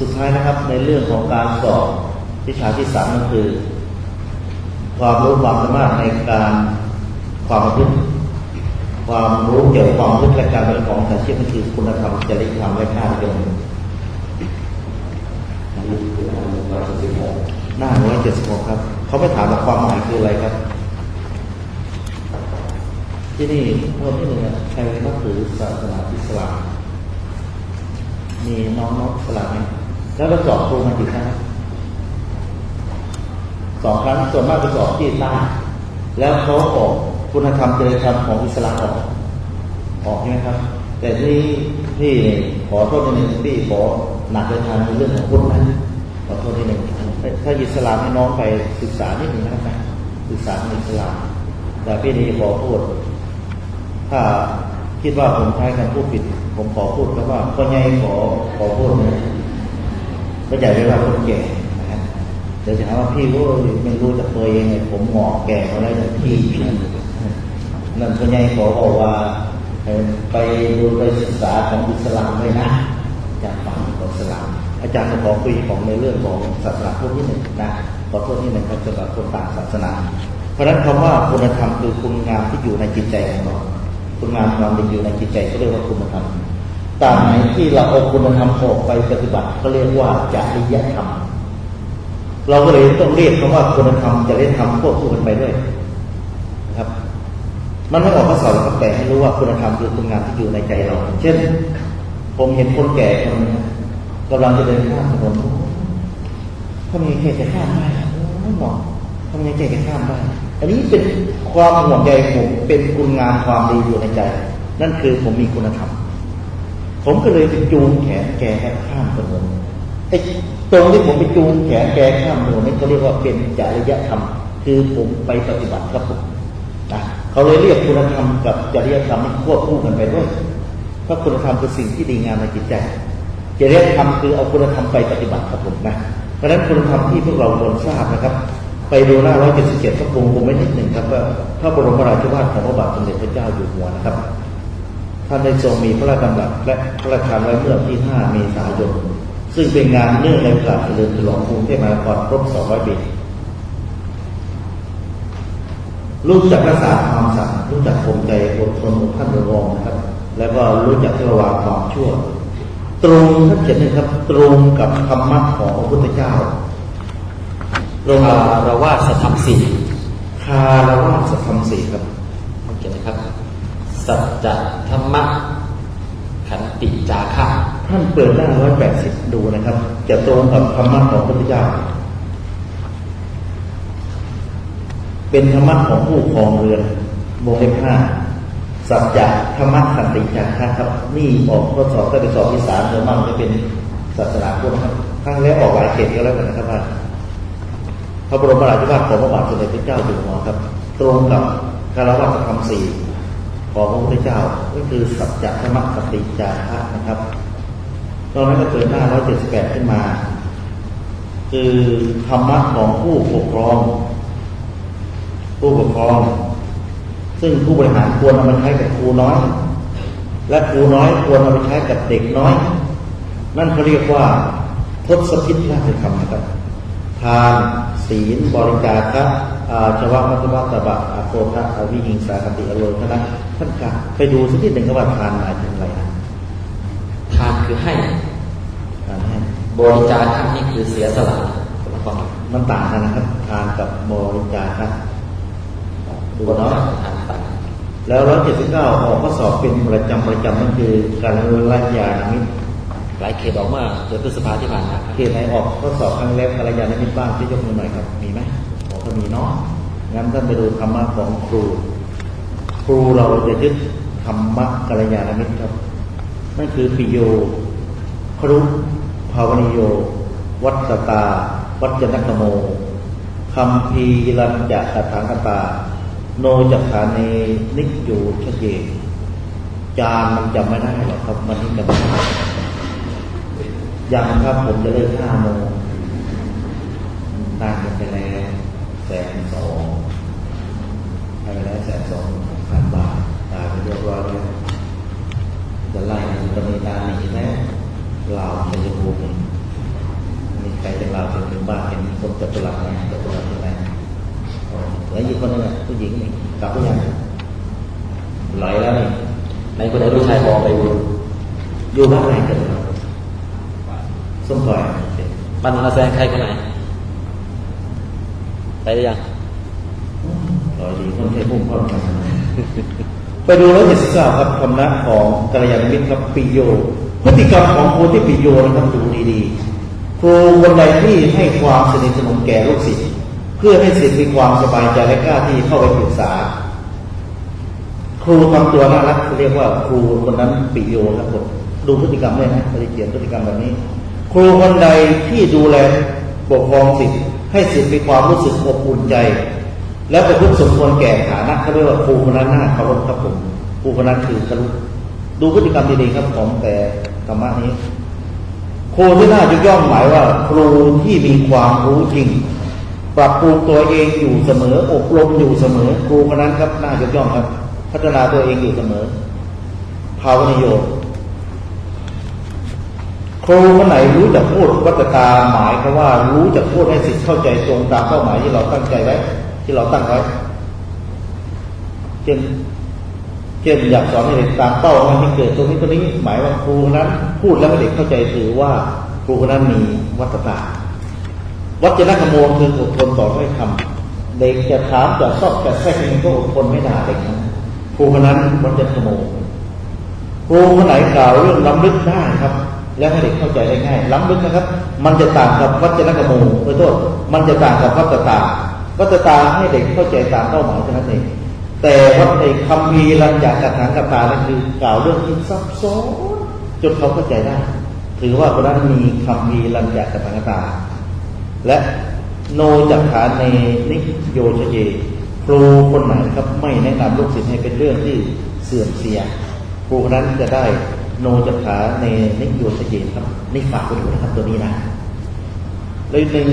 สุดท้ายนะครับในเรื่องของการสอบวิชาที่สามก็คือ ความรู้ความสามารถในการความประพฤติความรู้เกี่ยวกับความประพฤติและการเป็นของอาชีพก็คือคุณธรรมจริยธรรมและค่านิยมหน้าร้อยเจ็ดสิบหกครับ เขาไปถามว่าความหมายคืออะไรครับ ที่นี่พวกที่หนึ่งอะใครนับถือศาสนาอิสลามมีน้องน้องอิสลามไหม แล้วก็สอบครูมากี่ครั้งครับสองครั้งส่วนมากไปสอบที่ใต้แล้วเขาออกคุณธรรมจริยธรรมของอิสลามออกออกใช่ไหมครับ แต่ที่พี่นี่ขอโทษทีหนึ่งพี่ขอหนักไปทางในเรื่องของพุทธนะขอโทษทีหนึ่งถ้าอิสลามให้น้องไปศึกษานิดหนึ่งนะครับศึกษาในอิสลามแต่พี่นี่ขอพูด ถ้าคิดว่าผมใช้คำพูดผิด ผมขอพูดคำว่าก็ยังขอขอพูดนะ ก็อย่าเรียกว่าคนแก่นะฮะเดี๋ยวจะหาว่าพี่ก็ไม่รู้จากตัวเองเนี่ยผมหงอกแก่มาแล้วเนี่พี่นั่นนั่นก็ยังขอบอกว่าไปดูไปศึกษาของอิสลามด้วยนะจากฝั่งของอิสลาม อาจารย์จะขอคุยของในเรื่องของศาสนาพุทธนิดหนึ่งนะขอโทษนิดหนึ่งครับสำหรับคนต่างศาสนา เพราะฉะนั้นคำว่าคุณธรรมคือคุณงามที่อยู่ในจิตใจของเราคุณงามความดีอยู่ในจิตใจก็เรียกว่าคุณธรรม ตามไหนที่เราเอาคุณธรรมออกไปปฏิบัติก็เรียกว่าจริยธรรม เราก็เลยต้องเรียกคำว่าคุณธรรมจริยธรรมควบคู่กันไปด้วยนะครับ มันไม่ออกข้อสอบก็แต่ให้รู้ว่าคุณธรรมคือคุณงามที่อยู่ในใจเรา เช่น ผมเห็นคนแก่คนนึงกำลังจะเดินข้ามถนนทำยังไงแกจะข้ามได้อะโอ้ยหมอทำยังไงแกจะข้ามได้อันนี้เป็นความห่วงใยผมเป็นคุณงามความดีอยู่ในใจ นั่นคือผมมีคุณธรรม ผมก็เลยไปจูงแขนแกให้ข้ามถนนไอ้ตรงที่ผมไปจูงแขนแกข้ามถนนนี่เขาเรียกว่าเป็นจริยธรรม คือผมไปปฏิบัติครับผมนะเขาเลยเรียกคุณธรรมกับจริยธรรมควบคู่กันไปด้วยเพราะคุณธรรมคือสิ่งที่ดีงามในจิตใจจริยธรรมคือเอาคุณธรรมไปปฏิบัติครับผมนะเพราะฉะนั้นคุณธรรมที่พวกเราควรทราบนะครับ ไปดูหน้า177พระองค์ผมไม่นิดหนึ่งครับว่าพระบรมราชวาทของพระบาทสมเด็จพระเจ้าอยู่หัวนะครับ ท่านได้ทรงมีพระราชดำรัสและพระราชทานไว้เมื่อที่ 5 เมษายน ซึ่งเป็นงานเนื่องในโอกาสเฉลิมฉลองกรุงเทพมหานครครบ 200 ปีรู้จักรักษาความสัตย์รู้จักข่มใจอดทนอดท่านระวงนะครับ แล้วก็รู้จักที่ระวางความชั่ว ตรงท่านเขียนนะครับ ตรงกับธรรมะของพระพุทธเจ้าตรงกับคารวาสธรรมสี่คารวะสัทธรรมสี่ครับโอเคนะครับ สัจจะธรรมะขันติจาคะท่านเปิดหน้าร้อยแปดสิบดูนะครับ จะตรงกับธรรมะของพระพุทธเจ้า เป็นธรรมะของผู้ครองเรือนวงเล็บห้าสัจจะธรรมะขันติจาคะครับ นี่ออกข้อสอบได้ไปสอบที่สามเดี๋ยวมั่งจะเป็นศาสนาพุทธครับครั้งแรกออกหลายเขตก็แล้วกันนะครับว่าพระบรมราชวาทของพระบาทสมเด็จพระเจ้าอยู่หัวครับ ตรงกับคารวะธรรมสี่ ของพระพุทธเจ้าก็คือสัจจะธรรมะขันติจาคะนะครับตอนนั้นก็เกิดหน้า 178 ขึ้นมา คือธรรมะของผู้ปกครอง ผู้ปกครอง ซึ่งผู้บริหารควรเอามาใช้กับครูน้อย และครูน้อยควรเอาไปใช้กับเด็กน้อย นั่นเขาเรียกว่าทศพิธราชธรรมนะครับ ทานศีลบริจาคะอาชวะมัตตวะตบะอาโคทะอวิหิงสาคติอโลคนะท่านกาไปดูสักนิดหนึ่งครับว่าทานหมายถึงอะไรนะทานคือให้ทานให้บริจาคะนี่คือเสียสละคนละความหมายมันต่างกันนะครับ ทานกับบริจาคครับดูบริเนาะจาคทานต่างแล้วร้อยเจ็ดสิบเก้าออกข้อสอบเป็นประจำประจำนั่นคือการละยานามิตรหลายเขตออกเมื่อเดือนพฤษภาที่ผ่านมาครับเขตไหนออกข้อสอบครั้งแรกกัลยาณมิตรบ้างที่ยกมือหน่อยครับมีไหมบอ ก็มีเนาะงั้นท่านไปดูธรรมะของครู ครูเราจะยึดธรรมะกัลยาณมิตรครับนั่นคือปิโย ครุภาวนิโย วัตตา วัจนกโมคำพีรัญจะกถางกตา โนจักขาเนนิจยูชเยจานมันจำไม่ได้หรอกครับ มันนี่จำไม่ได้ยังครับผมจะเลิกห้าโมงนานกันไปแล้ว สนสองไปแล้วแสนสองพันบาทตายไปเรียบร้อยแล้วจะไล่ตนีตาหนีแล้วลาวชัยภูมิมู่บ้านเห็นคนจับตุลักไหมจับตุลักใช่ไหมอ๋อแล้วอีกคนนึงอะผู้หญิงนี่กลับหรือยังไหลแล้วนี่ในคนไหนลูกชายบอกไปบุญอยู่บ้านไหนกันครับส้มปล่อยบ้านนนทแซงใครคนไหน ไปหรือยังรอดีคนเทพุ่งเข้ามาไปดูแล้วเจ็ดสิบเก้าครับคำนะของกัลยาณมิตรครับปิโย พฤติกรรมของครูที่ปิโยนะครับดูดีๆครูคนใดที่ให้ความสนิทสนมแก่ลูกศิษย์เพื่อให้ศิษย์มีความสบายใจและกล้าที่เข้าไปปรึกษา ครูทำตัวน่ารักเรียกว่าครูคนนั้นปิโยครับผมดูพฤติกรรมด้วยนะปฏิเขียนพฤติกรรมแบบนี้ ครูคนใดที่ดูแลปกครองศิษย์ ให้ศิษย์มีความรู้สึกอบอุ่นใจ และประพฤติสมควรแก่ฐานะเขาเรียกว่าครูคนนั้นน่าเคารพครับผมครูคนนั้นคือคารุดูพฤติกรรมดีๆครับของแต่ธรรมะนี้ครูที่น่ายกย่องหมายว่า ครูที่มีความรู้จริง ปรับปรุงตัวเองอยู่เสมอ อบรมอยู่เสมอ ครูคนนั้นครับน่ายกย่องครับ พัฒนาตัวเองอยู่เสมอภาวนิโยมค รูคนไหนรู้จักพูดวัตตาหมายคือว่ารู้จักพูดให้สิทธิ์เข้าใจตรงตามเป้าหมายที่เราตั้งใจไว้ ที่เราตั้งไว้เช่นเช่นอยากสอนให้เด็กตามเป้าหมายที่เกิดตรงนี้ตรงนี้ หมายว่าครูคนนั้น พูดแล้วเด็กเข้าใจถือว่าครูคนนั้นมีวัตตาวัจนคโมงคืออดทนต่อถ้อยคำเด็กจะถามจะซอกจะแทรกยังไงก็อดทนไม่ได่าเด็กนะครูคนนั้นวัจนคโมงครูคนไหนกล่าวเรื่องล้ำลึกได้ครับ แล้วให้เด็กเข้าใจได้ง่ายล้ำลึกนะครับ มันจะต่างกับวัจนคโมงขอโทษมันจะต่างกับวัตตาวัตตาให้เด็กเข้าใจตามเป้าหมายเท่านั้นเองแต่วัดในคำพีรัญญากถางกตานั่นคือกล่าวเรื่องที่ซับซ้อนจนเขาเข้าใจได้ ถือว่าคนนั้นมีคำพีรัญญากถางกตา และโนจักขาในนิโยชเยครูคนไหนครับไม่แนะนำลูกศิษย์ให้เป็นเรื่องที่เสื่อมเสียครูคนนั้นจะได้ โนจักขาในนิโยชเยครับนี่ฝากไว้ดูนะครับตัวนี้นะเลยหนึ่ง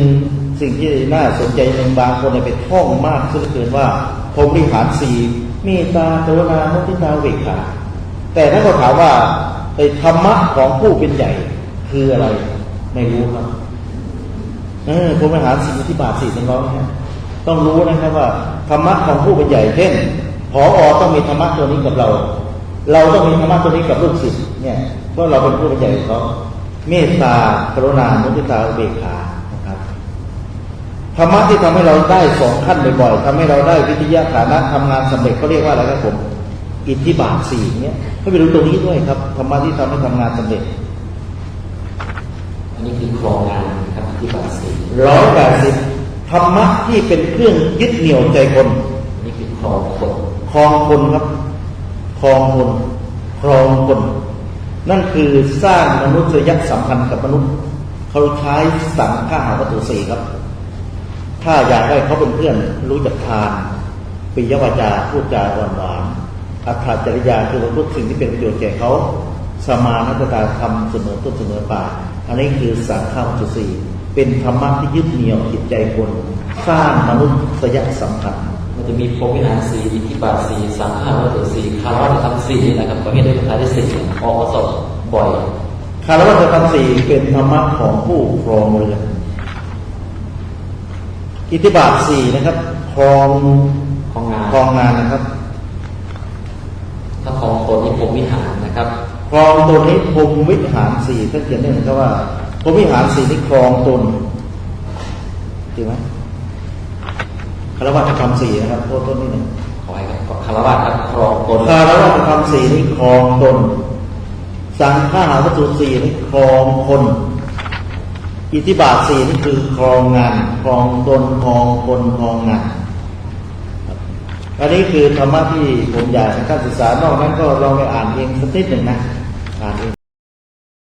สิ่งที่น่าสนใจหนึ่งบางคนเนี่ยไปท่องมากซะเหลือเกินว่าพรหมวิหารสี่เมตตากรุณามุทิตาเวกขาแต่ถ้าเขาถามว่าไอ้ธรรมะของผู้เป็นใหญ่คืออะไร ไม่รู้ครับเออพรหมวิหารสี่ที่บาทสี่ต้งร้องนะฮะต้องรู้นะครับว่าธรรมะของผู้เป็นใหญ่เช่นผออต้องมีธรรมะตัวนี้กับเรา เราต้องมีธรรมะตัวนี้กับลูกศิษย์ เนี่ยเพราะเราเป็นผู้เป็นใหญ่ของเขาเมตตากรุณามุทิตาอุเบกขานะครับธรรมะที่ทำให้เราได้สองขั้นบ่อยๆทำให้เราได้วิทยาฐานะทำงานสำเร็จเขาเรียกว่าอะไรครับผม อิทธิบาทสี่เนี่ยให้ไปดูตรงนี้ด้วยครับธรรมะที่ทำให้ทำงานสำเร็จ อันนี้คือครองงานครับที่บาทสีร้อยแปดสิบธรรมะที่เป็นเครื่องยึดเหนี่ยวใจคนอันนี้คือครองคนครองคนครับครองคนครองคน นั่นคือสร้างมนุษยสัมพันธ์กับมนุษย์เขาใช้สังฆาหาวัตถุสี่ครับ ถ้าอยากได้เขาเป็นเพื่อนรู้จักทานปิยวาจาพูดจาหวานหวานอัตถจริยาคือพูดสิ่งที่เป็นประโยชน์แก่เขาสมานัตตาทำเสมอต้นเสมอปลายอันนี้คือสังฆาวัตถุสี่เป็นธรรมะที่ยึดเหนี่ยวจิตใจคน สร้างมนุษยสัมพันธ์มัน จะมีพรหมวิหารสีอิทธิบาทสีสังฆาวัตถุสีคารวะธรรมสีนะครับประเภทด้วยท้ายด้สี่ออกมาสดบ่อยคารวะธรรมสี่เป็นธรรมะของผู้ครองเรือนอิทธิบาทสี่นะครับครองของงานครองงานนะครับ ถ้าครองตนนี่พรหมวิหารนะครับครองตนนี้พรหมวิหารสี่ท่านเขียนได้เหมือนกับว่าพรหมวิหารสี่นี่ครองตนจริงไหม คารวะธรรมสี่นะครับโทษต้นนี้หนึ่งขอให้ครับคารวะครับครองตนคารวะธรรมสี่นี่ครองตน สังฆาวัตถุสี่นี่ครองคน อิทธิบาทสี่นี่คือครองงานครองตนครองคนครองงานอันนี้คือธรรมะที่ผมอยากให้ท่านศึกษานอกนั้นก็ลองไปอ่านเองสักนิดหนึ่งนะอ่านเอง